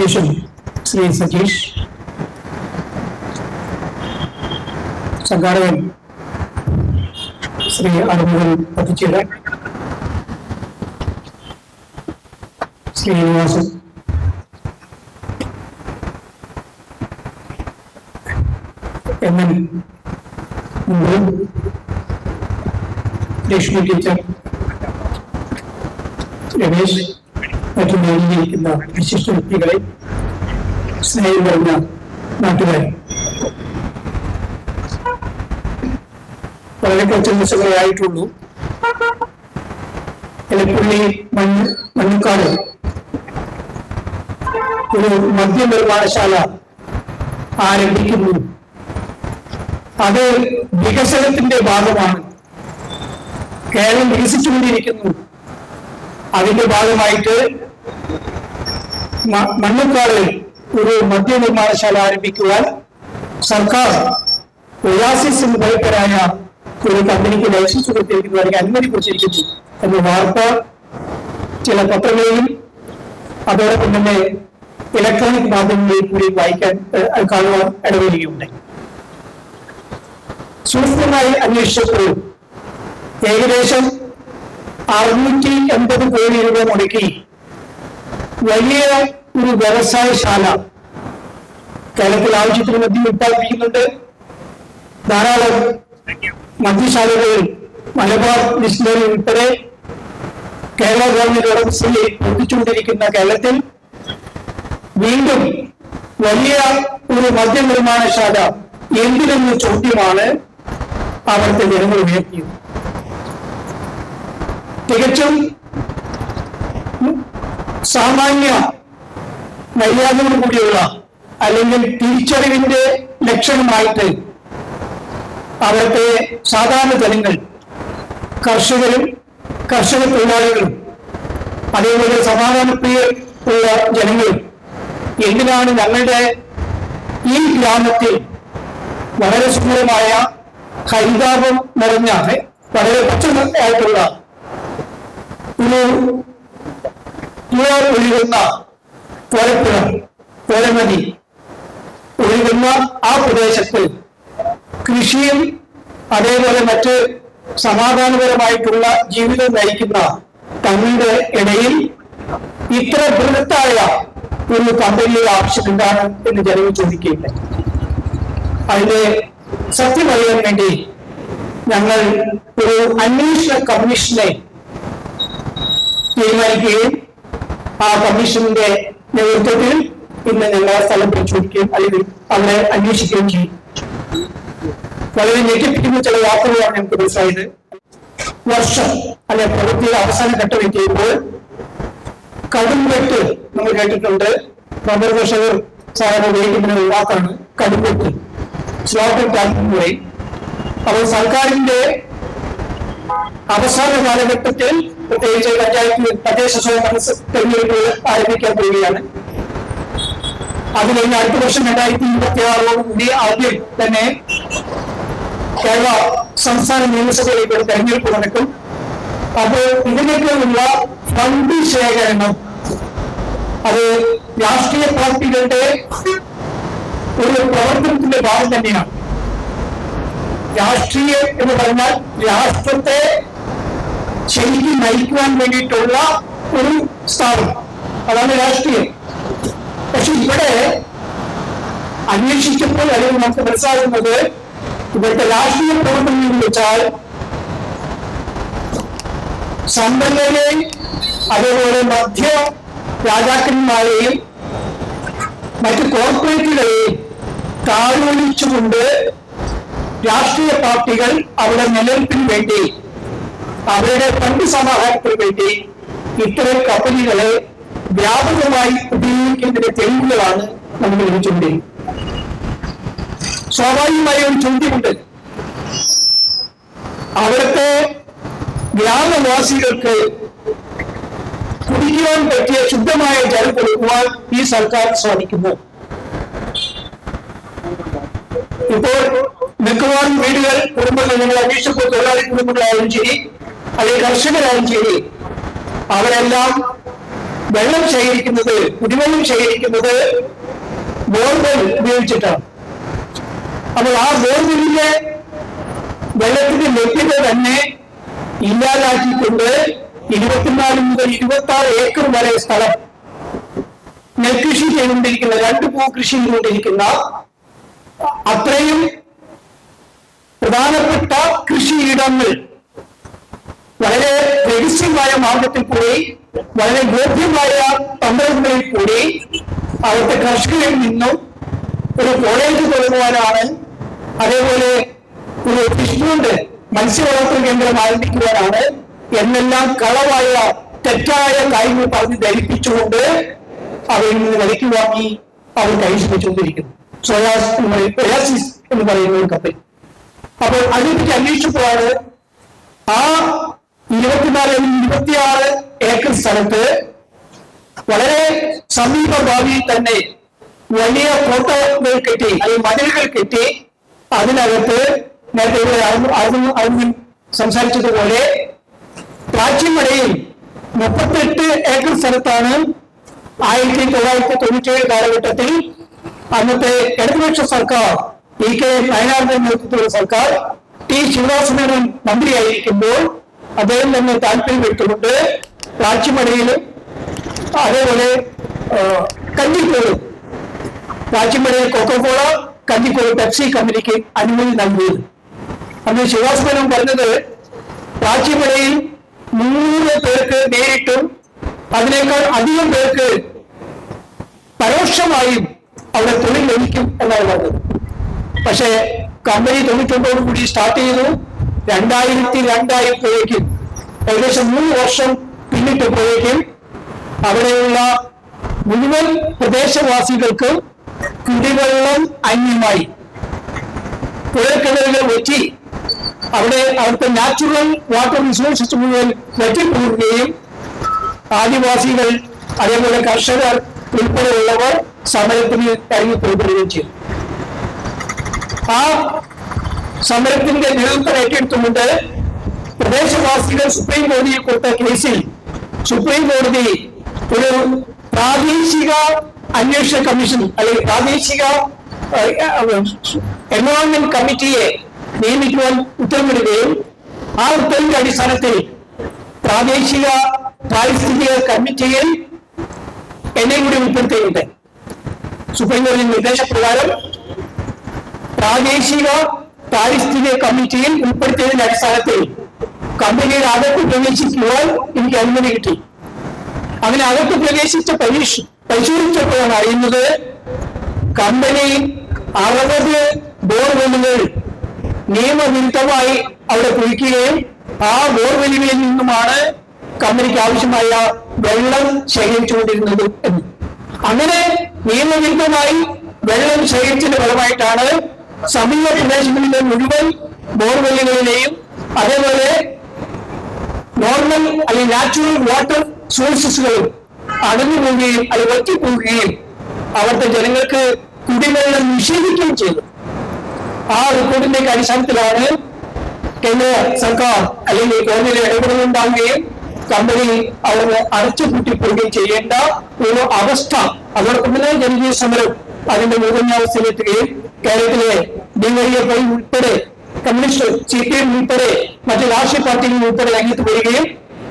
അധ്യക്ഷൻ ശ്രീ സതീഷ് സംഘാടകൻ ശ്രീ അറുമുഖൻ പത്തിച്ചേര ശ്രീനിവാസൻ. എം മുമ്പ് ലക്ഷ്മി ടീച്ചർ. രമേശ്. മറ്റു നേടിയിരിക്കുന്ന വിശിഷ്ട വ്യക്തികളെ സ്നേഹം പറഞ്ഞ നാട്ടുകാരെ. വളരെ കുറച്ച് ദിവസങ്ങളെ ആയിട്ടുള്ളൂ എലപ്പുള്ളി മണ്ണ് മണ്ണുക്കാട്. ഒരു മദ്യനിർമ്മാണശാല ആരംഭിക്കുന്നു. അത് വികസനത്തിന്റെ ഭാഗമാണ്. കേരളം വികസിച്ചുകൊണ്ടിരിക്കുന്നു. അതിന്റെ ഭാഗമായിട്ട് മണ്ണുക്കാട് ഒരു മദ്യനിർമ്മാണശാല ആരംഭിക്കുവാൻ സർക്കാർ ഒയാസിസ് എന്ന് ഭയങ്കരായ ഒരു കമ്പനിക്ക് ലൈസൻസ് കൊടുത്തിരിക്കുന്നു അല്ലെങ്കിൽ അനുമതി കൊടുത്തിരിക്കുന്നു. എന്ന വാർത്ത ചില പത്രങ്ങളിലും അതോടൊപ്പം തന്നെ ഇലക്ട്രോണിക് മാധ്യമങ്ങളിൽ കൂടി വായിക്കാൻ കാണുവാൻ ഇടവരികയുണ്ടായി സൂക്ഷ്മമായി അന്വേഷിച്ചപ്പോൾ ഏകദേശം അറുന്നൂറ്റി എൺപത് കോടി രൂപ മുടക്കി വലിയ ഒരു വ്യവസായശാല കേരളത്തിൽ ആവശ്യത്തിന് മദ്യം ഉത്പാദിപ്പിക്കുന്നുണ്ട് ധാരാളം മദ്യശാലകളിൽ മലബാർ ഡിസ്റ്റിലറി ഉൾപ്പെടെ കേരള ഗവൺമെന്റ് ഉടമസ്ഥയെ പൊട്ടിച്ചുകൊണ്ടിരിക്കുന്ന കേരളത്തിൽ വീണ്ടും വലിയ ഒരു മദ്യനിർമ്മാണശാല എന്തിനെന്ന ചോദ്യമാണ് അവിടുത്തെ ജനങ്ങൾ ഉയർത്തിയത്. തികച്ചും സാമാന്യ മര്യാദയോട് കൂടിയുള്ള അല്ലെങ്കിൽ തിരിച്ചറിവിന്റെ ലക്ഷണമായിട്ട് അവിടുത്തെ സാധാരണ ജനങ്ങൾ കർഷകരും കർഷക തൊഴിലാളികളും അതേപോലെ സമാധാനപ്രിയ ഉള്ള ജനങ്ങളും എന്തിനാണ് ഞങ്ങളുടെ ഈ ഗ്രാമത്തിൽ വളരെ സുന്ദരമായ ഹരിതാപം നിറഞ്ഞ വളരെ പച്ചയായിട്ടുള്ള ഒരു ഒഴുകുന്ന പുഴപ്പുഴ പുഴനദി ഒഴുകുന്ന ആ പ്രദേശത്ത് കൃഷിയും അതേപോലെ മറ്റ് സമാധാനപരമായിട്ടുള്ള ജീവിതം നയിക്കുന്ന തങ്ങളുടെ ഇടയിൽ ഇത്ര ബൃഹത്തായ ഒരു കമ്പനിയുടെ ആവശ്യം എന്താണ് എന്ന് ജനങ്ങൾ ചോദിക്കുകയില്ല അതിന്റെ സത്യം അറിയാൻ വേണ്ടി ഞങ്ങൾ ഒരു അന്വേഷണ കമ്മീഷനെ തീരുമാനിക്കുകയും ആ കമ്മീഷന്റെ നേതൃത്വത്തിൽ ഇന്ന് ഞങ്ങൾ സ്ഥലം പരിശോധിക്കുകയും അല്ലെങ്കിൽ അവിടെ അന്വേഷിക്കുകയും ചെയ്യും. വളരെ ഞെട്ടിപ്പിക്കുന്ന ചില വാക്കുകളാണ് ഞങ്ങൾക്ക് മനസ്സിലായത്. വർഷം അല്ലെ പ്രവൃത്തിയുടെ അവസാന ഘട്ടം എത്തിയപ്പോൾ കടുംവെട്ട് നമ്മൾ കേട്ടിട്ടുണ്ട്. റബ്ബർ കർഷകർ സാധാരണ ഉപയോഗിക്കുന്ന ഒരു വാക്കാണ് കടുംവെട്ട് സ്ലോട്ടർ ടാപ്പിംഗ് പറയും. അപ്പോൾ സർക്കാരിന്റെ അവസാന കാലഘട്ടത്തിൽ പ്രത്യേകിച്ച് പഞ്ചായത്ത് തദ്ദേശ സ്വയംഭരണ തെരഞ്ഞെടുപ്പ് ആരംഭിക്കാൻ പോവുകയാണ്. അത് കഴിഞ്ഞ് അടുത്ത വർഷം രണ്ടായിരത്തി ഇരുപത്തി ആറോടുകൂടി ആദ്യം തന്നെ കേരള സംസ്ഥാന നിയമസഭയിലേക്ക് ഒരു തെരഞ്ഞെടുപ്പ് നടക്കും. അപ്പോൾ ഇതിനൊക്കെയുള്ള ഫണ്ട് ശേഖരണം അത് രാഷ്ട്രീയ പാർട്ടികളുടെ ഒരു പ്രവർത്തനത്തിന്റെ ഭാഗം തന്നെയാണ്. രാഷ്ട്രീയം എന്ന് പറഞ്ഞാൽ രാഷ്ട്രത്തെ ശരിക്കും നയിക്കുവാൻ വേണ്ടിയിട്ടുള്ള ഒരു സ്ഥാപനം അതാണ് രാഷ്ട്രീയം. പക്ഷെ ഇവിടെ അന്വേഷിച്ചപ്പോൾ അല്ലെങ്കിൽ നമുക്ക് മനസ്സിലാകുന്നത് ഇവിടുത്തെ രാഷ്ട്രീയ പ്രവർത്തനം എന്ന് വെച്ചാൽ സമ്പന്നരെയും അതേപോലെ മധ്യ രാജാക്കന്മാരെയും മറ്റ് കോർപ്പറേറ്റുകളെയും താഴോലിച്ചുകൊണ്ട് രാഷ്ട്രീയ പാർട്ടികൾ അവരുടെ നിലനിൽപ്പിന് വേണ്ടി അവരുടെ ഫണ്ട് സമാഹരണത്തിന് വേണ്ടി ഇത്തരം കമ്പനികളെ വ്യാപകമായി ഉപയോഗിക്കുന്നതിന്റെ തെളിവുകളാണ് നമ്മൾ ലഭിച്ചുകൊണ്ടേ സ്വാഭാവികമായ ഒരു ചോദ്യമുണ്ട്. അവിടുത്തെ ഗ്രാമവാസികൾക്ക് കുടിക്കുവാൻ പറ്റിയ ശുദ്ധമായ ജലം കൊടുക്കുവാൻ ഈ സർക്കാർ സാധിക്കുന്നു. ഇപ്പോൾ മിക്കവാറും വീടുകൾ കുടുംബങ്ങൾ നിങ്ങൾ അന്വേഷിച്ചപ്പോൾ തൊഴിലാളി കുടുംബങ്ങളായാലും ശരി അല്ലെങ്കിൽ കർഷകരായാലും ശരി അവരെല്ലാം വെള്ളം ശേഖരിക്കുന്നത് കുടിവെള്ളം ശേഖരിക്കുന്നത് ബോർവെൽ ഉപയോഗിച്ചിട്ടാണ്. അപ്പോൾ ആ ബോർവെല്ലിലെ വെള്ളത്തിന്റെ ലഭ്യത തന്നെ ഇല്ലാതാക്കിക്കൊണ്ട് ഇരുപത്തിനാല് മുതൽ ഇരുപത്തി ആറ് ഏക്കർ വരെ സ്ഥലം നെൽകൃഷി ചെയ്തുകൊണ്ടിരിക്കുന്ന രണ്ട് പൂ കൃഷി ചെയ്തുകൊണ്ടിരിക്കുന്ന അത്രയും പ്രധാനപ്പെട്ട കൃഷിയിടങ്ങൾ വളരെ രഹസ്യമായ മാർഗത്തിൽ കൂടി വളരെ ഗോപ്യമായ തന്ത്രങ്ങളിൽ കൂടി അവിടുത്തെ കർഷകരിൽ നിന്നും ഒരു കോളേജ് തുടങ്ങുവാനാണ് അതേപോലെ ഒരു ഫിഷ്ബോണ്ട് മത്സ്യവളർത്തൽ കേന്ദ്രം ആരംഭിക്കുവാനാണ് എന്നെല്ലാം കളവായ തെറ്റായ കാര്യങ്ങൾ പറഞ്ഞ് ധരിപ്പിച്ചുകൊണ്ട് അവയിൽ നിന്ന് വിലയ്ക്ക് വാങ്ങി അവർ കൈവശിച്ചുകൊണ്ടിരിക്കുന്നു സോയാസ് എന്ന് പറയും- എന്ന് പറയുന്ന ഒരു കപ്പൽ. അപ്പോൾ അതിനെപ്പറ്റി അന്വേഷിച്ചപ്പോഴാണ് ആ ഇരുപത്തിനാല് ഇരുപത്തിയാറ് ഏക്കർ സ്ഥലത്ത് വളരെ സമീപ ഭാവിയിൽ തന്നെ വലിയ കോട്ടകൾ കെട്ടി അല്ലെങ്കിൽ മതിലുകൾ കെട്ടി അതിനകത്ത് നേരത്തെ ഇവിടെ അറുപ- അറുപ- സംസാരിച്ചതുപോലെ പ്രാച്ചീമടയിൽ മുപ്പത്തെട്ട് ഏക്കർ സ്ഥലത്താണ് ആയിരത്തി തൊള്ളായിരത്തി തൊണ്ണൂറ്റേഴ് കാലഘട്ടത്തിൽ അന്നത്തെ ഇടതുപക്ഷ സർക്കാർ ഇ കെ വയനാടിന്റെ നേതൃത്വത്തിലുള്ള സർക്കാർ ടി ശിവദാസമേനോൻ മന്ത്രിയായിരിക്കുമ്പോൾ അദ്ദേഹം തന്നെ താല്പര്യം എടുത്തുകൊണ്ട് പ്രാച്ചിമടയിലും അതേപോലെ കഞ്ഞിക്കോട് പ്രാച്ചിമടയിൽ കൊക്കോകോള കഞ്ഞിക്കോട് പെപ്സി കമ്പനിക്ക് അനുമതി നൽകിയത് അന്ന് ശിവാസ്മനം പറഞ്ഞത് പ്രാച്ചിമടയിൽ നൂറ് പേർക്ക് നേരിട്ടും അതിനേക്കാൾ അധികം പേർക്ക് പരോക്ഷമായും അവിടെ തൊഴിൽ ലഭിക്കും എന്നാണ് പറഞ്ഞത്. പക്ഷേ കമ്പനി തൊണ്ണൂറ്റൊമ്പതോട് കൂടി സ്റ്റാർട്ട് ചെയ്തു. രണ്ടായിരത്തി രണ്ടായപ്പോഴേക്കും ഏകദേശം മൂന്ന് വർഷം പിന്നിട്ടപ്പോഴേക്കും അവിടെയുള്ള മുഴുവൻ പ്രദേശവാസികൾക്ക് കുടിവെള്ളം അന്യമായി. പുഴക്കിടലുകൾ വെറ്റി അവിടെ അവിടുത്തെ നാച്ചുറൽ വാട്ടർ റിസോഴ്സസ് മുഴുവൻ വെറ്റിപ്പോവുകയും ആദിവാസികൾ അതേപോലെ കർഷകർ ഉൾപ്പെടെയുള്ളവർ സമരത്തിന് കഴിഞ്ഞു പുറപ്പെടുകയും ചെയ്തു. ആ സമരത്തിന്റെ നേതൃത്വം ഏറ്റെടുത്തുകൊണ്ട് പ്രദേശവാസികൾ സുപ്രീം കോടതിയിൽ കൊടുത്ത കേസിൽ സുപ്രീം കോടതി ഒരു പ്രാദേശിക അന്വേഷണ കമ്മീഷൻ അല്ലെങ്കിൽ പ്രാദേശിക എൻവയോൺമെന്റ് കമ്മിറ്റിയെ നിയമിക്കുവാൻ ഉത്തരവിടുകയും ആ ഉത്തരവിന്റെ അടിസ്ഥാനത്തിൽ പ്രാദേശിക പാരിസ്ഥിതിക കമ്മിറ്റിയിൽ എന്നെ കൂടി ഉൾപ്പെടുത്തിയിട്ടുണ്ട്. സുപ്രീം കോടതി നിർദ്ദേശപ്രകാരം പ്രാദേശിക പാരിസ്ഥിതിക കമ്മിറ്റിയിൽ ഉൾപ്പെടുത്തിയതിന്റെ അടിസ്ഥാനത്തിൽ കമ്പനിയുടെ അകത്ത് പ്രവേശിക്കുവാൻ എനിക്ക് അനുമതി കിട്ടി. അങ്ങനെ അകത്ത് പ്രവേശിച്ച പരീക്ഷ പരിശോധിച്ചപ്പോഴാണ് അറിയുന്നത് കമ്പനി അറുപത് ബോർവെല്ലുകൾ നിയമവിരുദ്ധമായി അവിടെ കുഴിക്കുകയും ആ ബോർവെല്ലുകളിൽ നിന്നുമാണ് കമ്പനിക്ക് ആവശ്യമായ വെള്ളം ശേഖരിച്ചുകൊണ്ടിരുന്നത് എന്ന്. അങ്ങനെ നിയമവിരുദ്ധമായി വെള്ളം ശേഖരിച്ചതിന്റെ ഫലമായിട്ടാണ് സമീപ പ്രദേശങ്ങളിലെ മുഴുവൻ ബോർവെല്ലുകളിലെയും അതേപോലെ നോർമൽ അല്ലെങ്കിൽ നാച്ചുറൽ വാട്ടർ സോഴ്സസുകളും അടഞ്ഞു പോവുകയും അത് വറ്റിപ്പോവുകയും അവിടുത്തെ ജനങ്ങൾക്ക് കുടിവെള്ളം നിഷേധിക്കുകയും ചെയ്തു. ആ റിപ്പോർട്ടിന്റെ അടിസ്ഥാനത്തിലാണ് കേന്ദ്ര സർക്കാർ അല്ലെങ്കിൽ ഗവൺമെന്റ് ഇടപെടലുണ്ടാവുകയും കമ്പനി അവർ അടച്ചുപൂട്ടിപ്പോവുകയും ചെയ്യേണ്ട ഒരു അവസ്ഥ. അതോടൊപ്പം തന്നെ ജനകീയ സമരം അതിന്റെ മൂർധന്യാവസ്ഥയിലെത്തുകയും കേരളത്തിലെ ഡിവൈഎഫ്ഐ ഉൾപ്പെടെ കമ്മ്യൂണിസ്റ്റ് സി പി എം ഉൾപ്പെടെ മറ്റ് രാഷ്ട്രീയ പാർട്ടികൾ ഉൾപ്പെടെ രംഗത്ത് വരികയും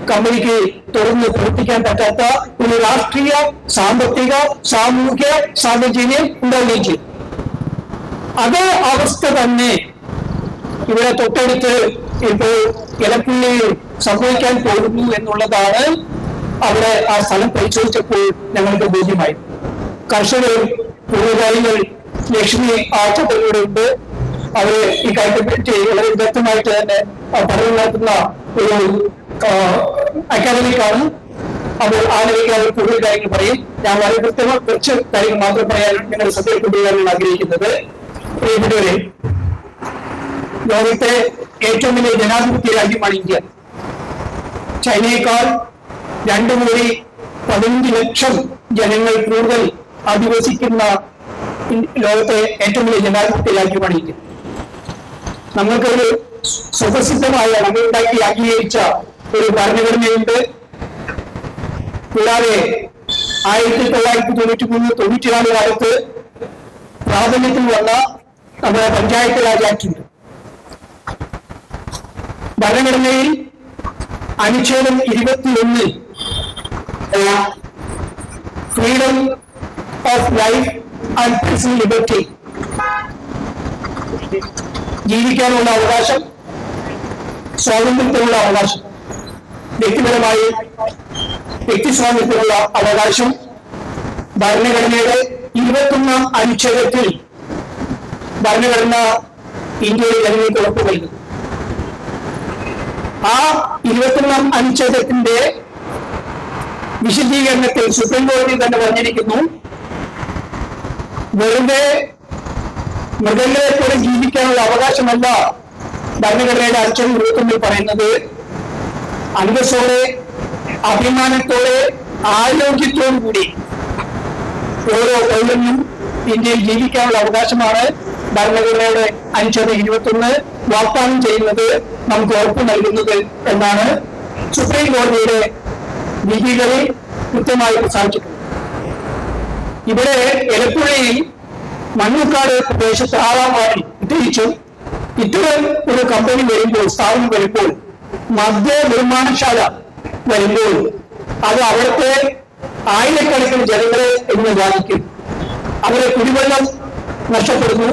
കമ്പനിക്ക് തുറന്ന് പ്രവർത്തിക്കാൻ പറ്റാത്ത ഒരു രാഷ്ട്രീയ സാമ്പത്തിക സാമൂഹ്യ സാഹചര്യം ഉണ്ടാവുകയും ചെയ്തു. അതേ അവസ്ഥ തന്നെ ഇവിടെ തൊട്ടടുത്ത് ഇപ്പോൾ ഇലപ്പുള്ളിയിൽ സംഭവിക്കാൻ പോകുന്നു എന്നുള്ളതാണ് അവിടെ ആ സ്ഥലം പരിശോധിച്ചപ്പോൾ ഞങ്ങൾക്ക് ബോധ്യമായി കർഷകരും പൂർവകാരികൾ ലക്ഷ്മി ആഴ്ചകളിലൂടെ ഉണ്ട് അവർ ഈ കാര്യത്തെപ്പറ്റി വളരെ വ്യക്തമായിട്ട് തന്നെ ആ പഠനം നടത്തുന്ന ഒരു അക്കാദമിക്കാണ്. അപ്പോൾ ആ നിലയ്ക്ക് അവർ കൂടുതൽ കാര്യങ്ങൾ പറയും. ഞാൻ വളരെ കൃത്യമായി കുറച്ച് കാര്യങ്ങൾ മാത്രം പറയാനും നിങ്ങളുടെ ശ്രദ്ധയിൽ കൊണ്ടുവരാനാണ് ആഗ്രഹിക്കുന്നത് പ്രിയപ്പെട്ടവരെ ലോകത്തെ ഏറ്റവും വലിയ ജനാധിപത്യ രാജ്യമാണ് ഇന്ത്യ. ചൈനയേക്കാൾ രണ്ടു കോടി പതിനഞ്ച് ലക്ഷം ജനങ്ങൾ കൂടുതൽ അധിവസിക്കുന്ന ലോകത്തെ ഏറ്റവും വലിയ രാജ്യമാണ് ഇന്ത്യ നമ്മൾക്കൊരു സ്വതസിദ്ധമായ നമ്മൾ ഉണ്ടാക്കി അംഗീകരിച്ച ഒരു ഭരണഘടനയുണ്ട്. കൂടാതെ ആയിരത്തി തൊള്ളായിരത്തി തൊണ്ണൂറ്റി മൂന്ന് തൊണ്ണൂറ്റിനാല് കാലത്ത് പ്രാബല്യത്തിൽ വന്ന നമ്മുടെ പഞ്ചായത്ത് രാജ് ഭരണഘടനയിൽ അനുച്ഛേദം ഇരുപത്തിയൊന്നിൽ freedom of life and personal liberty ജീവിക്കാനുള്ള അവകാശം സ്വാതന്ത്ര്യത്തിനുള്ള അവകാശം വ്യക്തിപരമായി വ്യക്തി സ്വാതന്ത്ര്യത്തിനുള്ള അവകാശം ഭരണഘടനയുടെ ഇരുപത്തൊന്നാം അനുച്ഛേദത്തിൽ ഭരണഘടന ഇന്ത്യയിൽ ജനങ്ങൾക്ക് ഉറപ്പു നൽകുന്നു ആ ഇരുപത്തൊന്നാം അനുച്ഛേദത്തിന്റെ വിശദീകരണത്തിൽ സുപ്രീം കോടതി തന്നെ പറഞ്ഞിരിക്കുന്നു വെറുതെ മൃഗങ്ങളെ പോലെ ജീവിക്കാനുള്ള അവകാശമല്ല ഭരണഘടനയുടെ അച്ഛൻ ഇരുപത്തൊന്നിൽ പറയുന്നത്. അന്തസ്സോടെ അഭിമാനത്തോടെ ആരോഗ്യത്തോടു കൂടി ഓരോ പൗരനും ഇന്ത്യയിൽ ജീവിക്കാനുള്ള അവകാശമാണ് ഭരണഘടനയുടെ അനുച്ഛേദം ഇരുപത്തൊന്ന് വാഗ്ദാനം ചെയ്യുന്നത് നമുക്ക് ഉറപ്പ് നൽകുന്നത് എന്നാണ് സുപ്രീം കോടതിയുടെ വിധികളിൽ കൃത്യമായി പ്രസ്താവിച്ചിട്ടുള്ളത് ഇവിടെ എലപ്പുഴയിൽ മണ്ണൂക്കാട് പ്രദേശത്ത് പ്രത്യേകിച്ചു പ്രത്യേകിച്ചും ഇത്തരം ഒരു കമ്പനി വരുമ്പോൾ സ്ഥാപനം വരുമ്പോൾ മദ്യ നിർമ്മാണശാല വരുമ്പോൾ അത് അവിടുത്തെ ആയിരക്കണക്കിന് ജനങ്ങളെ എന്ന് ബാധിക്കും? അവരെ കുടിവെള്ളം നഷ്ടപ്പെടുന്നു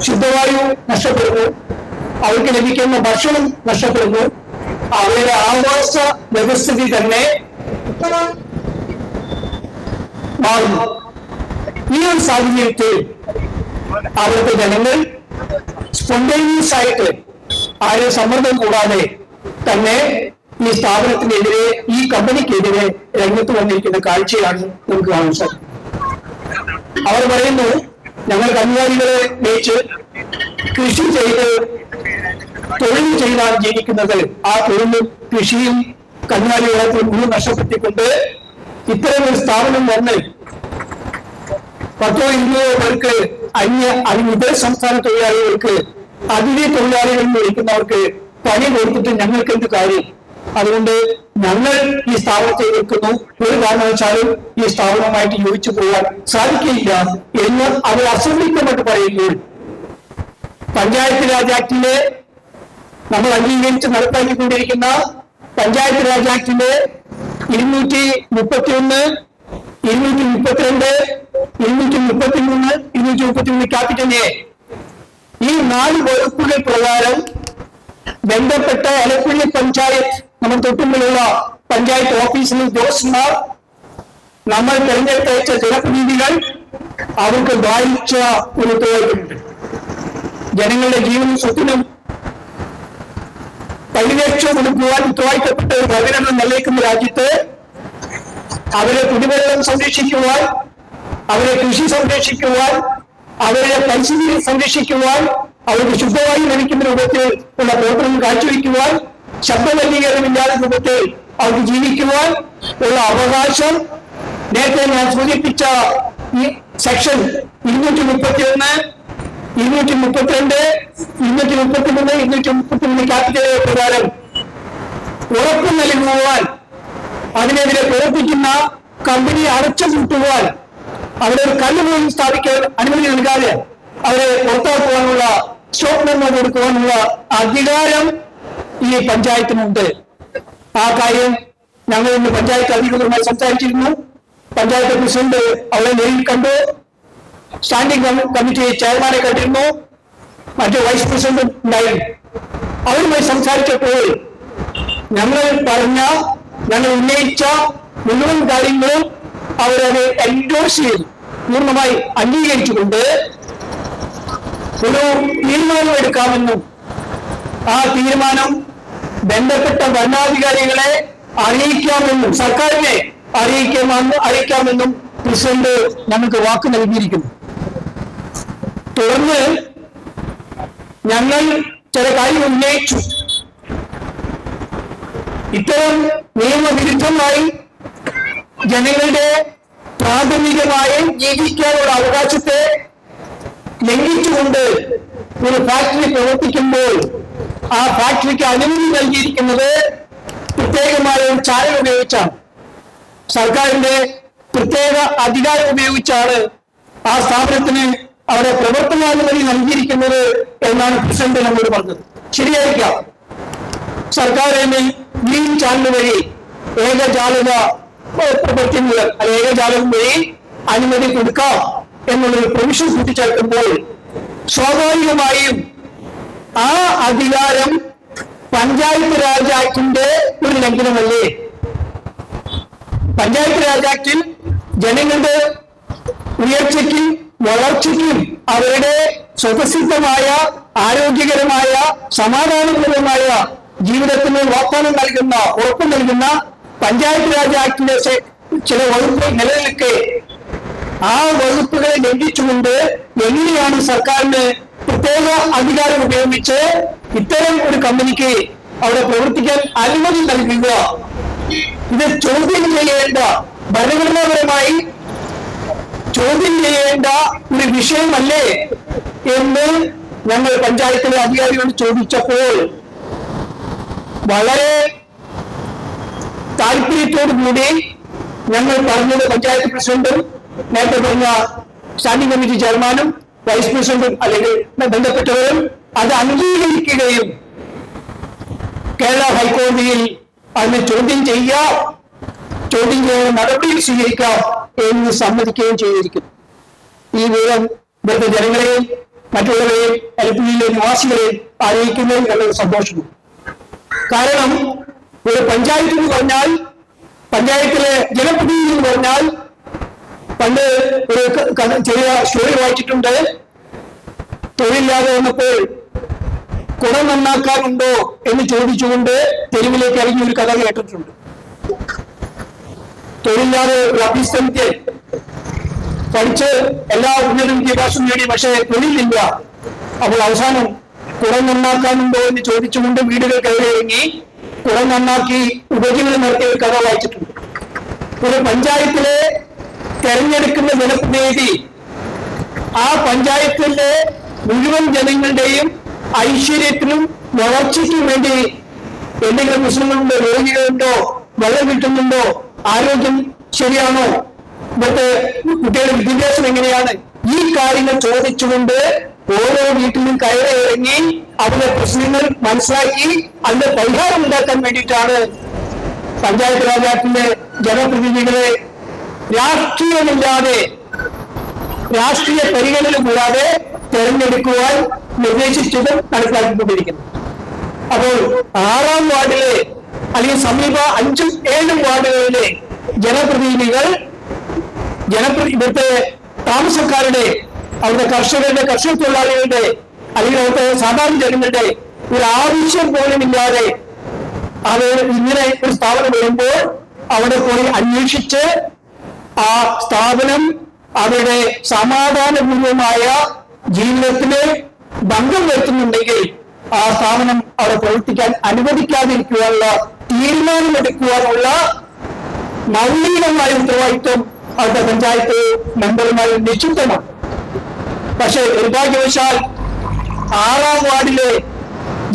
ശുദ്ധവായു നഷ്ടപ്പെടുന്നു അവർക്ക് ലഭിക്കുന്ന ഭക്ഷണം നഷ്ടപ്പെടുന്നു. അവരുടെ ആവാസ വ്യവസ്ഥിതി തന്നെ മാറുന്നു ഈ ഒരു സാഹചര്യത്തിൽ അവിടുത്തെ ജനങ്ങൾ സ്പോണ്ടേനിയസ് ആയിട്ട് ആരെ സമ്മർദ്ദം കൂടാതെ തന്നെ ഈ സ്ഥാപനത്തിനെതിരെ ഈ കമ്പനിക്കെതിരെ രംഗത്ത് വന്നിരിക്കുന്ന കാഴ്ചയാണ് നമുക്ക് കാണാൻ സാധിക്കുന്നത്. അവർ പറയുന്നു ഞങ്ങൾ കന്നുകാലികളെ മേച്ച് കൃഷി ചെയ്ത് തൊഴിൽ ചെയ്താണ് ജീവിക്കുന്നത്. ആ തൊഴിലും കൃഷിയും കന്നുകാലി വളർത്തലും മുഴുവൻ നഷ്ടപ്പെടുത്തിക്കൊണ്ട് ഇത്തരം ഒരു സ്ഥാപനം വന്ന് പത്തോ ഇന്ത്യയോ പേർക്ക് അന്യ അതിന് ഇതര സംസ്ഥാന തൊഴിലാളികൾക്ക് അതിഥി തൊഴിലാളികൾ വിളിക്കുന്നവർക്ക് പണി കൊടുത്തിട്ട് ഞങ്ങൾക്ക് എന്ത് കാര്യം? അതുകൊണ്ട് ഞങ്ങൾ ഈ സ്ഥാപനത്തെ എതിർക്കുന്നു ഒരു കാരണവശാലും ഈ സ്ഥാപനവുമായിട്ട് യോജിച്ചു പോകാൻ സാധിക്കില്ല എന്ന് അവർ അസംതൃപ്തമായിട്ട് പറയുമ്പോൾ പഞ്ചായത്ത് രാജ് ആക്ടിലെ നമ്മൾ അംഗീകരിച്ച് നടപ്പാക്കിക്കൊണ്ടിരിക്കുന്ന പഞ്ചായത്ത് രാജ് ആക്ടിന്റെ ഇരുന്നൂറ്റി മുപ്പത്തി ഒന്ന് ഇരുന്നൂറ്റി മുപ്പത്തിരണ്ട് ഇരുന്നൂറ്റി മുപ്പത്തി മൂന്ന് ഇരുന്നൂറ്റി മുപ്പത്തി മൂന്ന് ക്യാപിറ്റൽ എ. ഈ നാല് വകുപ്പുകൾ പ്രകാരം ബന്ധപ്പെട്ട എലപ്പള്ളി പഞ്ചായത്ത് നമ്മൾ തൊട്ടുമ്പോഴുള്ള പഞ്ചായത്ത് ഓഫീസിലെ ഉദ്യോഗസ്ഥന്മാർ നമ്മൾ തെരഞ്ഞെടുത്തയച്ച ജനപ്രതിനിധികൾ അവർക്ക് വായിച്ച ഒരു ഉത്തരവാദിത്തമുണ്ട് ജനങ്ങളുടെ ജീവനും സ്വത്തിനും പരിരക്ഷ കൊടുക്കുവാൻ ഉത്തരവാദിത്തപ്പെട്ട ഒരു ഭവനം നിലനിൽക്കുന്ന രാജ്യത്ത് അവരെ കുടിവെള്ളം സംരക്ഷിക്കുവാൻ അവരെ കൃഷി സംരക്ഷിക്കുവാൻ അവരുടെ പരിസ്ഥിതി സംരക്ഷിക്കുവാൻ അവർക്ക് ശുദ്ധവായു ലഭിക്കുന്ന രൂപത്തിൽ ഉള്ള പ്രവർത്തനം കാഴ്ചവെക്കുവാൻ ശബ്ദമലിനീകരണമില്ലാത്ത രൂപത്തിൽ അവർക്ക് ജീവിക്കുവാൻ ഉള്ള അവകാശം നേരത്തെ ഞാൻ സൂചിപ്പിച്ച ഈ സെക്ഷൻ ഇരുന്നൂറ്റി മുപ്പത്തി ഒന്ന് ഇരുന്നൂറ്റി മുപ്പത്തിരണ്ട് ഇരുന്നൂറ്റി മുപ്പത്തി മൂന്ന് ഇരുന്നൂറ്റി മുപ്പത്തി മൂന്ന് ക്യാപിറ്റൽ പ്രകാരം ഉറപ്പ് നൽകുവാൻ അതിനെതിരെ പ്രവർത്തിക്കുന്ന കമ്പനി അടച്ചു പൂട്ടുവാൻ അവിടെ ഒരു കല്ല് പോലും സ്ഥാപിക്കാൻ അനുമതി നൽകാതെ അവരെ പുറത്താക്കുവാനുള്ള സ്റ്റോപ്പ് മെമ്മോ കൊടുക്കുവാനുള്ള അധികാരം ഈ പഞ്ചായത്തിനുണ്ട്. ആ കാര്യം ഞങ്ങൾ ഇന്ന് പഞ്ചായത്ത് അധികൃതരുമായി സംസാരിച്ചിരുന്നു. പഞ്ചായത്ത് പ്രസിഡന്റ് അവരെ നേരിൽ കണ്ടു. സ്റ്റാൻഡിംഗ് കമ്മ- കമ്മിറ്റി ചെയർമാനെ കണ്ടിരുന്നു. മറ്റു വൈസ് പ്രസിഡന്റ് ഉണ്ടായിരുന്നു അവരുമായി സംസാരിച്ചപ്പോൾ ഞങ്ങൾ പറഞ്ഞ ഞങ്ങൾ ഉന്നയിച്ച മുഴുവൻ കാര്യങ്ങളും അവരത് എൻഡോഴ്സ് ചെയ്തു. പൂർണമായി അംഗീകരിച്ചുകൊണ്ട് ഒരു തീരുമാനം എടുക്കാമെന്നും ആ തീരുമാനം ബന്ധപ്പെട്ട ഭരണാധികാരികളെ അറിയിക്കാമെന്നും സർക്കാരിനെ അറിയിക്കാമെന്ന് അറിയിക്കാമെന്നും പ്രസിഡന്റ് നമുക്ക് വാക്ക് നൽകിയിരിക്കുന്നു. തുടർന്ന് ഞങ്ങൾ ചില കാര്യം ഉന്നയിച്ചു. ഇത്തരം നിയമവിരുദ്ധമായി ജനങ്ങളുടെ പ്രാഥമികമായ ജീവിക്കാനുള്ള അവകാശത്തെ ലംഘിച്ചുകൊണ്ട് ഒരു ഫാക്ടറി പ്രവർത്തിക്കുമ്പോൾ ആ ഫാക്ടറിക്ക് അനുമതി നൽകിയിരിക്കുന്നത് പ്രത്യേകമായ ഒരു ചാനൽ ഉപയോഗിച്ചാണ്. സർക്കാരിന്റെ പ്രത്യേക അധികാരം ഉപയോഗിച്ചാണ് ആ സ്ഥാപനത്തിന് അവിടെ വഴി നൽകിയിരിക്കുന്നത് എന്നാണ് പ്രസിഡന്റ് നമ്മോട് പറഞ്ഞത്. ശരിയായിരിക്കാം. സർക്കാർ തന്നെ ഗ്രീൻ ചാനൽ വഴി ഏകജാലക പ്രവർത്തികൾ അല്ലെ ഏകജാലകം വഴി അനുമതി കൊടുക്കാം എന്നുള്ളൊരു പ്രൊവിഷൻ കൂട്ടിച്ചേർക്കുമ്പോൾ സ്വാഭാവികമായും ആ അധികാരം പഞ്ചായത്ത് രാജ് ആക്ടിന്റെ ഒരു ലംഘനമല്ലേ? പഞ്ചായത്ത് രാജ് ആക്ടിൽ ജനങ്ങളുടെ ഉയർച്ചയ്ക്കും വളർച്ചയ്ക്കും അവരുടെ സ്വതസിദ്ധമായ ആരോഗ്യകരമായ സമാധാനപരമായ ജീവിതത്തിന് വാഗ്ദാനം നൽകുന്ന ഉറപ്പ് നൽകുന്ന പഞ്ചായത്ത് രാജ് ആക്ടിന്റെ ചില വകുപ്പ് നിലനിൽക്കെ ആ വകുപ്പുകളെ ലംഘിച്ചുകൊണ്ട് എങ്ങനെയാണ് സർക്കാരിന് പ്രത്യേക അധികാരം ഉപയോഗിച്ച് ഇത്തരം ഒരു കമ്പനിക്ക് അവിടെ പ്രവർത്തിക്കാൻ അനുമതി നൽകുക? ഇത് ചോദ്യം ചെയ്യേണ്ട ഭരണഘടനാപരമായി ചോദ്യം ചെയ്യേണ്ട ഒരു വിഷയമല്ലേ എന്ന് ഞങ്ങൾ പഞ്ചായത്തിലെ അധികാരികളോട് ചോദിച്ചപ്പോൾ വളരെ താല്പര്യത്തോടു കൂടി ഞങ്ങൾ പറഞ്ഞത് പഞ്ചായത്ത് പ്രസിഡന്റും നേരത്തെ പറഞ്ഞ സ്റ്റാൻഡിംഗ് കമ്മിറ്റി ചെയർമാനും വൈസ് പ്രസിഡന്റും അല്ലെങ്കിൽ ബന്ധപ്പെട്ടവരും അത് അംഗീകരിക്കുകയും കേരള ഹൈക്കോടതിയിൽ അതിനെ ചോദ്യം ചെയ്യാം ചോദ്യം ചെയ്യുന്ന നടപടികൾ സ്വീകരിക്കാം എന്ന് സമ്മതിക്കുകയും ചെയ്തിരിക്കുന്നു. ഈ വിവരം ഇവിടുത്തെ ജനങ്ങളെയും മറ്റുള്ളവരെയും അലപ്പുഴയിലെ നിവാസികളെയും അറിയിക്കുന്നതിൽ നല്ലൊരു സന്തോഷമുണ്ട്. കാരണം ഒരു പഞ്ചായത്ത് എന്ന് പറഞ്ഞാൽ പഞ്ചായത്തിലെ ജനപ്രതിനിധി എന്ന് പറഞ്ഞാൽ പണ്ട് ഒരു ചെറിയ സ്റ്റോറി വായിച്ചിട്ടുണ്ട്. തൊഴിലില്ലാതെ വന്നപ്പോൾ കുടം നന്നാക്കാനുണ്ടോ എന്ന് ചോദിച്ചുകൊണ്ട് തെരുവിലേക്ക് ഇറങ്ങിയ ഒരു കഥ കേട്ടിട്ടുണ്ട്. തൊഴിലില്ലാതെ ഒരു അഭ്യസ്തവിദ്യ പഠിച്ച് എല്ലാ ഉന്നത വിദ്യാഭ്യാസം നേടി. പക്ഷേ തൊഴിലില്ല. അപ്പോൾ അവസാനം കുടം നന്നാക്കാനുണ്ടോ എന്ന് ചോദിച്ചുകൊണ്ട് വീടുകൾ കയറി ഇറങ്ങി കുടം നന്നാക്കി ഉപജീവനം നടത്തിയ ഒരു കഥ വായിച്ചിട്ടുണ്ട്. ഒരു പഞ്ചായത്തിലെ തെരഞ്ഞെടുക്കുന്ന ജനപ്രതിനിധി ആ പഞ്ചായത്തിലെ മുഴുവൻ ജനങ്ങളുടെയും ഐശ്വര്യത്തിനും വളർച്ചയ്ക്കും വേണ്ടി എന്തെങ്കിലും പ്രശ്നങ്ങളുണ്ടോ രോഗികളുണ്ടോ വെള്ളം കിട്ടുന്നുണ്ടോ ആരോഗ്യം ശരിയാണോ? ഇവിടുത്തെ കുട്ടികളുടെ വിദ്യാഭ്യാസം എങ്ങനെയാണ്? ഈ കാര്യങ്ങൾ ചോദിച്ചുകൊണ്ട് ഓരോ വീട്ടിലും കയറി ഇറങ്ങി അവരുടെ പ്രശ്നങ്ങൾ മനസ്സിലാക്കി അതിന്റെ പരിഹാരം ഉണ്ടാക്കാൻ വേണ്ടിയിട്ടാണ് പഞ്ചായത്ത് രാജാക്കിന്റെ ജനപ്രതിനിധികളെ രാഷ്ട്രീയമില്ലാതെ രാഷ്ട്രീയ പരിഗണന കൂടാതെ തെരഞ്ഞെടുക്കുവാൻ നിർദ്ദേശിച്ചതും നടപ്പാക്കിക്കൊണ്ടിരിക്കുന്നു. അപ്പോൾ ആറാം വാർഡിലെ അല്ലെങ്കിൽ സമീപ അഞ്ചും ഏഴും വാർഡുകളിലെ ജനപ്രതിനിധികൾ ജനപ്രതി ഇവിടുത്തെ താമസക്കാരുടെ അവിടുത്തെ കർഷകരുടെ കർഷക തൊഴിലാളികളുടെ അല്ലെങ്കിൽ അവിടുത്തെ സാധാരണ ജനങ്ങളുടെ ഒരു ആവശ്യം പോലും ഇല്ലാതെ അവർ ഇങ്ങനെ ഒരു സ്ഥാപനം വരുമ്പോൾ അവിടെ പോയി അന്വേഷിച്ച് ആ സ്ഥാപനം അവരുടെ സമാധാനപൂർവമായ ജീവിതത്തിന് ഭംഗം വരുത്തുന്നുണ്ടെങ്കിൽ ആ സ്ഥാപനം അവിടെ പ്രവർത്തിക്കാൻ അനുവദിക്കാതിരിക്കുവാനുള്ള തീരുമാനമെടുക്കുവാനുള്ള മൗലികമായ ഉത്തരവാദിത്വം അവിടുത്തെ പഞ്ചായത്ത് മെമ്പർമാർ നിശ്ചിതമാണ് പക്ഷേ നിർഭാഗ്യവശാൽ ആറാം വാർഡിലെ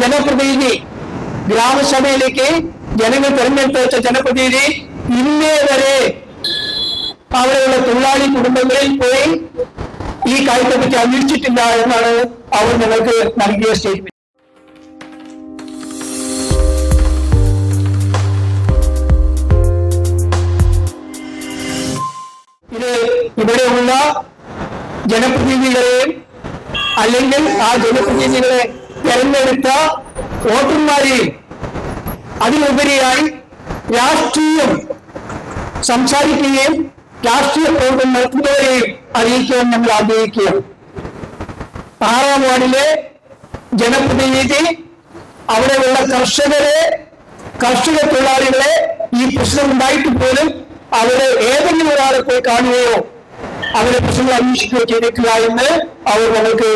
ജനപ്രതിനിധി ഗ്രാമസഭയിലേക്ക് ജനങ്ങൾ തെരഞ്ഞെടുത്ത് വെച്ച ജനപ്രതിനിധി ഇന്നേ വരെ അവിടെയുള്ള തൊഴിലാളി കുടുംബങ്ങളിൽ പോയി ഈ കാര്യത്തെപ്പറ്റി അന്വേഷിച്ചിട്ടില്ല എന്നാണ് അവർ ഞങ്ങൾക്ക് നൽകിയ സ്റ്റേറ്റ്മെന്റ് ഇത് ഇവിടെയുള്ള ജനപ്രതിനിധികളെയും അല്ലെങ്കിൽ ആ ജനപ്രതിനിധികളെ തെരഞ്ഞെടുത്ത വോട്ടർമാരെയും അതിലുപരിയായി രാഷ്ട്രീയം സംസാരിക്കുകയും രാഷ്ട്രീയ പ്രവർത്തനം നടത്തുന്നവരെയും അറിയിക്കാൻ ഞങ്ങൾ ആഗ്രഹിക്കുകയാണ്. ആറാം വാർഡിലെ ജനപ്രതിനിധി അവിടെയുള്ള കർഷകരെ കർഷക തൊഴിലാളികളെ ഈ പ്രശ്നം ഉണ്ടായിട്ട് പോലും അവരെ ഏതെങ്കിലും ഒരാളെ പോയി കാണുകയോ അവരെ പ്രശ്നങ്ങൾ അന്വേഷിക്കുകയോ ചെയ്തിട്ടില്ല എന്ന് അവർ നമ്മൾക്ക്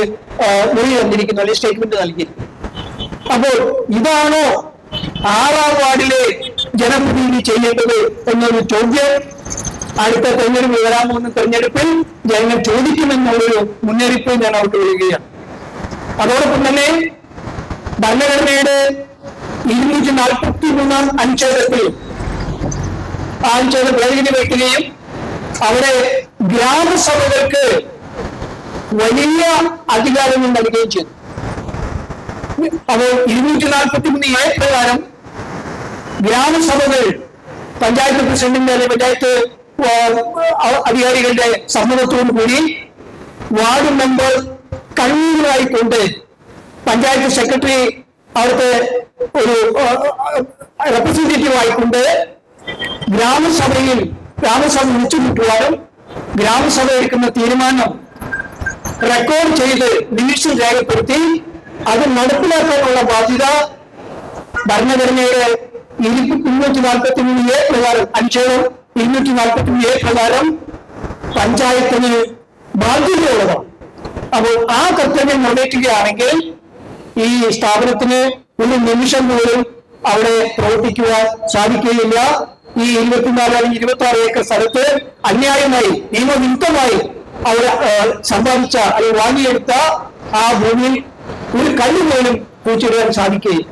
മുറി തന്നിരിക്കുന്നു അല്ലെങ്കിൽ സ്റ്റേറ്റ്മെന്റ് നൽകിയിരിക്കുന്നു. അപ്പോൾ ഇതാണോ ആറാം വാർഡിലെ ജനപ്രതിനിധി ചെയ്യേണ്ടത് എന്നൊരു ചോദ്യം. അടുത്ത തെരഞ്ഞെടുപ്പ് വരാൻ പോകുന്ന തെരഞ്ഞെടുപ്പിൽ ജനങ്ങൾ ചോദിക്കുമെന്നുള്ളൊരു മുന്നറിയിപ്പ് ഞാൻ അവർക്ക് വരികയാണ് അതോടൊപ്പം തന്നെ ഭരണഘടനയുടെ ഇരുന്നൂറ്റി നാൽപ്പത്തി മൂന്നാം അനുച്ഛേദത്തിൽ ആ അനുച്ഛേദം ഭേദഗതി വയ്ക്കുകയും അവിടെ ഗ്രാമസഭകൾക്ക് വലിയ അധികാരങ്ങൾ നൽകുകയും ചെയ്തു. അപ്പോൾ ഇരുന്നൂറ്റി നാൽപ്പത്തി മൂന്ന് എ പ്രകാരം ഗ്രാമസഭകൾ പഞ്ചായത്ത് പ്രസിഡന്റിന്റെ അല്ലെങ്കിൽ പഞ്ചായത്ത് അധികാരികളുടെ സമ്മതത്തോടു കൂടി വാർഡ് മെമ്പർ കൺവീനറായിക്കൊണ്ട് പഞ്ചായത്ത് സെക്രട്ടറി അവിടുത്തെ ഒരു റെപ്രസെന്റേറ്റീവ് ആയിക്കൊണ്ട് ഗ്രാമസഭയിൽ ഗ്രാമസഭ വിളിച്ചു കൂട്ടുവാനും ഗ്രാമസഭ എടുക്കുന്ന തീരുമാനം റെക്കോർഡ് ചെയ്ത് ഡിവിഷൻ രേഖപ്പെടുത്തി അത് നടപ്പിലാക്കാനുള്ള ബാധ്യത ഭരണഘടനയുടെ ഇരുന്നൂറ്റി നാൽപ്പത്തി മൂന്ന് എ പ്രകാരം അനുച്ഛേദം ഇരുന്നൂറ്റി നാൽപ്പത്തി മൂന്ന് എ പ്രകാരം പഞ്ചായത്തിന് ബാധ്യതയുള്ളതാണ്. അപ്പോൾ ആ കർത്തവ്യം നിറവേറ്റുകയാണെങ്കിൽ ഈ സ്ഥാപനത്തിന് ഒരു നിമിഷം പോലും അവിടെ പ്രവർത്തിക്കുവാൻ സാധിക്കുകയില്ല. ഈ ഇരുപത്തിനാല് അല്ലെങ്കിൽ ഇരുപത്തി ആറ് ഏക്കർ സ്ഥലത്ത് അന്യായമായി നിയമവിരുദ്ധമായി അവർ സമ്പാദിച്ച അല്ലെങ്കിൽ വാങ്ങിയെടുത്ത ആ ഭൂമിയിൽ ഒരു കല്ല് പോലും പൂച്ചിടാൻ സാധിക്കുകയില്ല.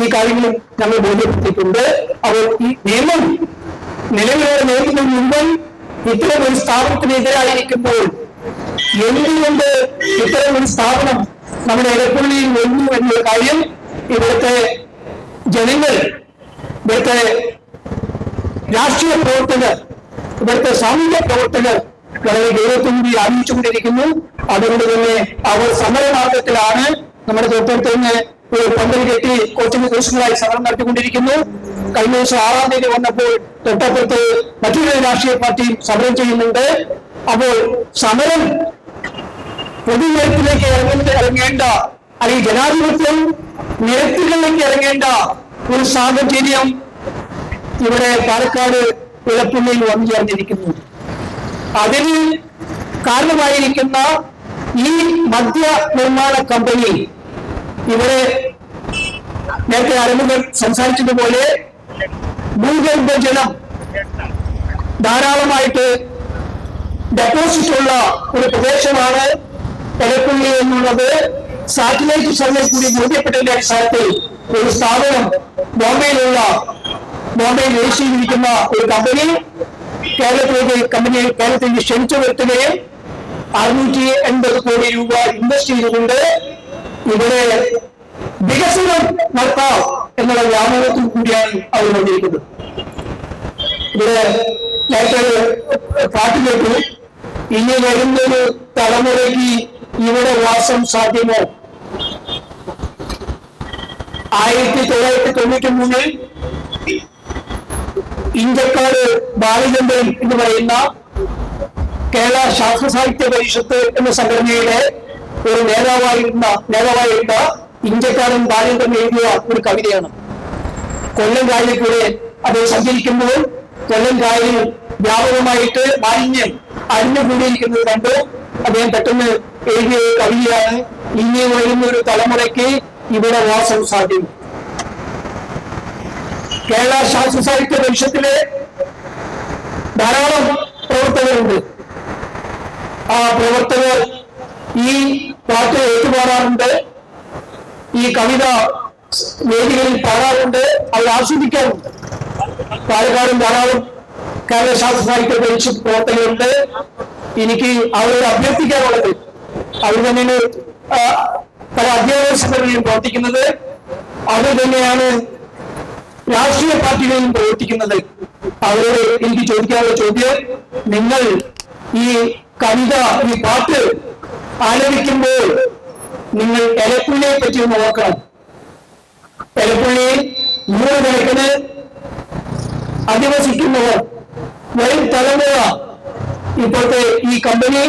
ഈ കാര്യങ്ങളും നമ്മൾ ബോധ്യപ്പെടുത്തിയിട്ടുണ്ട്. അപ്പോൾ ഈ നിയമം നിലവിലുള്ള നിയമത്തിന് മുമ്പ് ഇത്തരം ഒരു സ്ഥാപനത്തിനെതിരായിരിക്കുമ്പോൾ എന്തുകൊണ്ട് ഇത്തരം ഒരു സ്ഥാപനം നമ്മുടെ ഇടപ്പള്ളിയിൽ വന്നു എന്നുള്ള കാര്യം ഇവിടുത്തെ ജനങ്ങൾ ഇവിടുത്തെ രാഷ്ട്രീയ പ്രവർത്തകർ ഇവിടുത്തെ സാമൂഹ്യ പ്രവർത്തകർ വളരെ ഗൗരവത്തോടുകൂടി അറിയിച്ചുകൊണ്ടിരിക്കുന്നു അതുകൊണ്ട് തന്നെ അവർ സമരമാർഗത്തിലാണ് നമ്മുടെ തൊട്ടടുത്ത് തന്നെ ഒരു പന്തൽ കെട്ടി കുറച്ച് ദിവസങ്ങളായി സമരം നടത്തിക്കൊണ്ടിരിക്കുന്നു. കഴിഞ്ഞ ദിവസം ആറാം തീയതി വന്നപ്പോൾ തൊട്ടപ്പുറത്ത് മറ്റൊരു രാഷ്ട്രീയ പാർട്ടിയും സമരം ചെയ്യുന്നുണ്ട്. അപ്പോൾ സമരം പൊതുനിരത്തിലേക്ക് ഇറങ്ങുന്നത് ഇറങ്ങേണ്ട അല്ലെങ്കിൽ ജനാധിപത്യം നിരത്തുകളിലേക്ക് ഇറങ്ങേണ്ട ഒരു സാഹചര്യം ഇവിടെ പാലക്കാട് ഇളപ്പുള്ളിയിൽ വന്നു ചേർന്നിരിക്കുന്നു അതിന് കാരണമായിരിക്കുന്ന ഈ മദ്യ നിർമ്മാണ കമ്പനി ഇവിടെ നേരത്തെ അരമുകൾ സംസാരിച്ചതുപോലെ ഭൂഗർഭ ജലം ധാരാളമായിട്ട് ഡെപ്പോസിറ്റ് ഉള്ള ഒരു പ്രദേശമാണ് എടപ്പള്ളി എന്നുള്ളത്. സാറ്റലൈറ്റ് സർവേ കൂടി ബോധ്യപ്പെട്ടതിന്റെ അടിസ്ഥാനത്തിൽ ഒരു സ്ഥാപനം ബോംബെയിലുള്ള ബോംബെയിൽ രജിസ്റ്റർ ചെയ്തിരിക്കുന്ന ഒരു കമ്പനി കേരളത്തിലേക്ക് കമ്പനിയെ കേരളത്തിലേക്ക് ക്ഷണിച്ചു വരുത്തുകയും അറുന്നൂറ്റി എൺപത് കോടി രൂപ ഇൻവെസ്റ്റ് ചെയ്തുകൊണ്ട് ഇവിടെ വികസനം നടത്താം എന്നുള്ള വ്യാമോഹത്തിൽ കൂടിയാണ് അവർ വന്നിരിക്കുന്നത്. ഇവിടെ നേരത്തെ പാട്ട് കേട്ടു. ഇനി വരുന്നൊരു തലമുറയ്ക്ക് ഇവിടെ വാസം സാധ്യമോ? ആയിരത്തി തൊള്ളായിരത്തി തൊണ്ണൂറ്റി മൂന്നിൽ ഇഞ്ചക്കാട് ബാലചന്ദ്രൻ എന്ന് പറയുന്ന കേരള ശാസ്ത്ര സാഹിത്യ പരിഷത്ത് എന്ന സംഘടനയുടെ ഒരു നേതാവായിരുന്ന നേതാവായിരുന്ന ഇഞ്ചക്കാടൻ ബാലചന്ദ്രൻ എഴുതിയ ഒരു കവിതയാണ്. കൊല്ലം കായലിലൂടെ അത് സഞ്ചരിക്കുമ്പോൾ കൊല്ലം കായലിൽ വ്യാപകമായിട്ട് മാലിന്യം അരിഞ്ഞുകൂടിയിരിക്കുന്നത് കണ്ടു. അദ്ദേഹം പെട്ടെന്ന് എഴുതിയ കവിതയാണ് ഇനി വരുന്ന ഒരു തലമുറയ്ക്ക് ഇവിടെ വാസം സാധ്യം കേരള ശാസ്ത്ര സാഹിത്യ പരിഷത്തിലെ ധാരാളം പ്രവർത്തകരുണ്ട്. ആ പ്രവർത്തകർ ഈ പാട്ട് ഏറ്റുപാടാറുണ്ട്. ഈ കവിത വേദികളിൽ പാടാറുണ്ട്. അവർ ആസ്വദിക്കാറുണ്ട്. പാലക്കാടും ധാരാളം കേരള ശാസ്ത്ര സാഹിത്യ പരിഷത്ത് പ്രവർത്തകരുണ്ട്. എനിക്ക് അവരോട് അഭ്യർത്ഥിക്കാനുള്ളത് അവർ തന്നെയാണ് പല അധ്യാപക സംഘടനയും പ്രവർത്തിക്കുന്നത്. അവർ തന്നെയാണ് രാഷ്ട്രീയ പാർട്ടികളിലും പ്രവർത്തിക്കുന്നത്. അവരോട് എനിക്ക് ചോദിക്കാനുള്ള ചോദ്യം നിങ്ങൾ ഈ കവിത ഈ പാട്ട് ആലപിക്കുമ്പോൾ നിങ്ങൾ എലപ്പുള്ളിയെ പറ്റി ഒന്ന് ഓർക്കണം. എലപ്പുള്ളിയിൽ നൂറുകണക്കിന് അധിവസിക്കുന്നവർ വരും തലമുറ. ഇപ്പോഴത്തെ ഈ കമ്പനി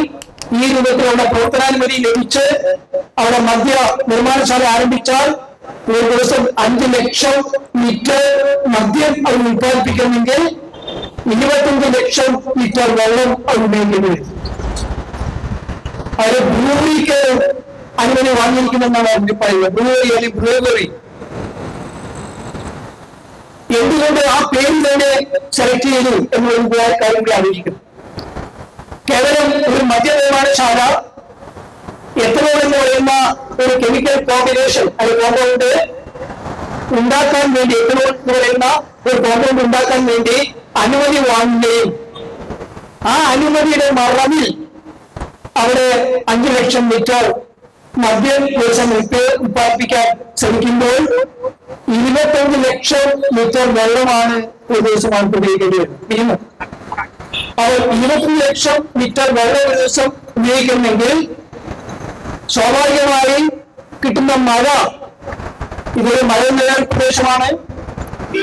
ഈ രൂപത്തിലുള്ള പ്രവർത്തനാനുമതി ലഭിച്ച് അവിടെ മദ്യ നിർമ്മാണശാല ആരംഭിച്ചാൽ ഒരു ദിവസം അഞ്ച് ലക്ഷം ലിറ്റർ മദ്യം അവർ ഉൽപ്പാദിപ്പിക്കുന്നെങ്കിൽ ഇരുപത്തഞ്ച് ലക്ഷം ലിറ്റർ വെള്ളം അവർ ഉപയോഗിക്കേണ്ടി വരും. അത് ബ്രൂവറിക്ക് അനുമതി വാങ്ങിയിരിക്കുമെന്നാണ് അവർ പറയുന്നത്. ബ്രൂവറി അല്ലെങ്കിൽ ബ്രൂവറി. എന്തുകൊണ്ട് ആ പേര് തന്നെ സെലക്ട് ചെയ്തു എന്നുള്ള കാര്യം കൂടി ആലോചിക്കുന്നു കേവലം ഒരു മദ്യനിർമ്മാണശാല എത്രയോളം എന്ന് പറയുന്ന ഒരു കെമിക്കൽ കോമ്പിനേഷൻ അല്ലെങ്കിൽ കോമ്പൗണ്ട് ഉണ്ടാക്കാൻ വേണ്ടി എത്തനോൾ എന്ന് പറയുന്ന ഒരു കോമ്പൗണ്ട് ഉണ്ടാക്കാൻ വേണ്ടി അനുമതി വാങ്ങുകയും ആ അനുമതിയുടെ മറവിൽ അവിടെ അഞ്ചു ലക്ഷം ലിറ്റർ മദ്യം ദിവസം ഉത്പാദിപ്പിക്കാൻ ശ്രമിക്കുമ്പോൾ ഇരുപത്തഞ്ച് ലക്ഷം ലിറ്റർ വെള്ളമാണ് ഒരു ദിവസം അവർക്ക് ഉപയോഗിക്കേണ്ടി വരുന്നത് മിനിമം. അവർ ഇരുപത്തഞ്ച് ലക്ഷം ലിറ്റർ വെള്ളം ഒരു ദിവസം ഉപയോഗിക്കുന്നെങ്കിൽ സ്വാഭാവികമായി കിട്ടുന്ന മഴ ഇതൊരു മഴ നിലനിൽ പ്രദേശമാണ്.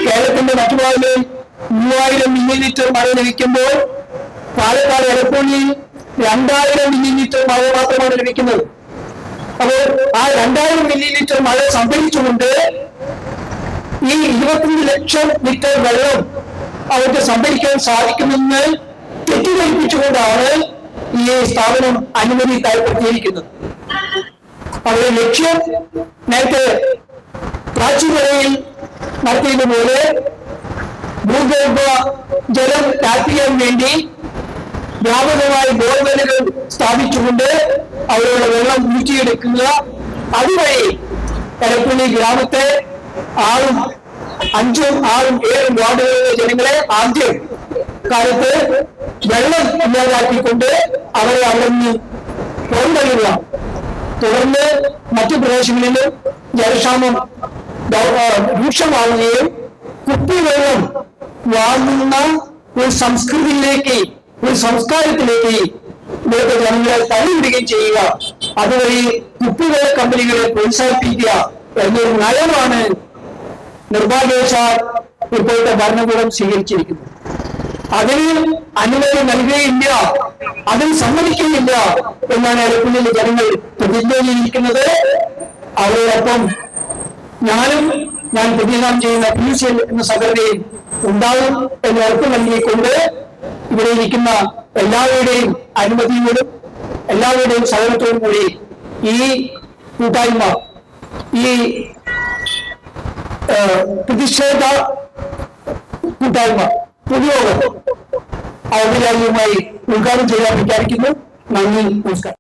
കേരളത്തിന്റെ മറ്റു ഭാഗങ്ങളിൽ മൂവായിരം മില്ലിമീറ്റർ മഴ ലഭിക്കുമ്പോൾ പാലക്കാട് എടപ്പള്ളിയിൽ രണ്ടായിരം മില്ലിമീറ്റർ മഴ മാത്രമാണ് ലഭിക്കുന്നത്. അപ്പോൾ ആ രണ്ടായിരം മില്ലിമീറ്റർ മഴ സംഭരിച്ചുകൊണ്ട് ഈ ഇരുപത്തിയഞ്ച് ലക്ഷം ലിറ്റർ വെള്ളം അവർക്ക് സംഭരിക്കാൻ സാധിക്കുമെന്ന് തെറ്റിദ്ധരിപ്പിച്ചുകൊണ്ടാണ് ഈ സ്ഥാപനം അനുമതി താൽപ്പര്യയിരിക്കുന്നത് അവരുടെ ലക്ഷ്യം നേരത്തെ പ്രാചീനതയിൽ നടത്തിയതുപോലെ ഭൂഗർഭ ജലം ടാപ്പിക്കാൻ വേണ്ടി വ്യാപകമായി ബോർവെലുകൾ സ്ഥാപിച്ചുകൊണ്ട് അവരുടെ വെള്ളം ഊറ്റിയെടുക്കുക അതുവഴി എടപ്പള്ളി ഗ്രാമത്തെ ആറും അഞ്ചും ആറും ഏഴും വാർഡുകളിലെ ജനങ്ങളെ ആദ്യം കാലത്ത് വെള്ളം ഇല്ലാതാക്കിക്കൊണ്ട് അവരെ അവിടെ നിന്ന് പുറന്തള്ളുക. തുടർന്ന് മറ്റു പ്രദേശങ്ങളിൽ ജലക്ഷാമം രൂക്ഷമാവുകയും കുപ്പിവെള്ളം വാങ്ങുന്ന ഒരു സംസ്കൃതിയിലേക്ക് ഒരു സംസ്കാരത്തിലേക്ക് ഇവിടുത്തെ ജനങ്ങളെ തള്ളിവിടുകയും ചെയ്യുക. അതുവഴി കുപ്പിവെള്ള കമ്പനികളെ പ്രോത്സാഹിപ്പിക്കുക എന്നൊരു നയമാണ് നിർഭാഗ്യവശാൽ ഇപ്പോഴത്തെ ഭരണകൂടം സ്വീകരിച്ചിരിക്കുന്നത്. അതിന് അനുമതി നൽകുകയില്ല അതിന് സമ്മതിക്കുകയില്ല എന്നാണ് എലപ്പുള്ളിയിലെ ജനങ്ങൾ പ്രതിജ്ഞയിലിരിക്കുന്നത് അവരോടൊപ്പം ഞാനും ഞാൻ പ്രതിനിധാനം ചെയ്യുന്ന പി എന്ന സഹകരണയും ഉണ്ടാവും എന്ന് ഉറപ്പ് നൽകിക്കൊണ്ട് ഇവിടെ ഇരിക്കുന്ന എല്ലാവരുടെയും അനുമതിയോടും എല്ലാവരുടെയും സഹകരണത്തോടും കൂടി ഈ കൂട്ടായ്മ ഈ പ്രതിഷേധ കൂട്ടായ്മ पुलियो अवधियायी उनका जिला अधिकारी की माननीय नमस्कार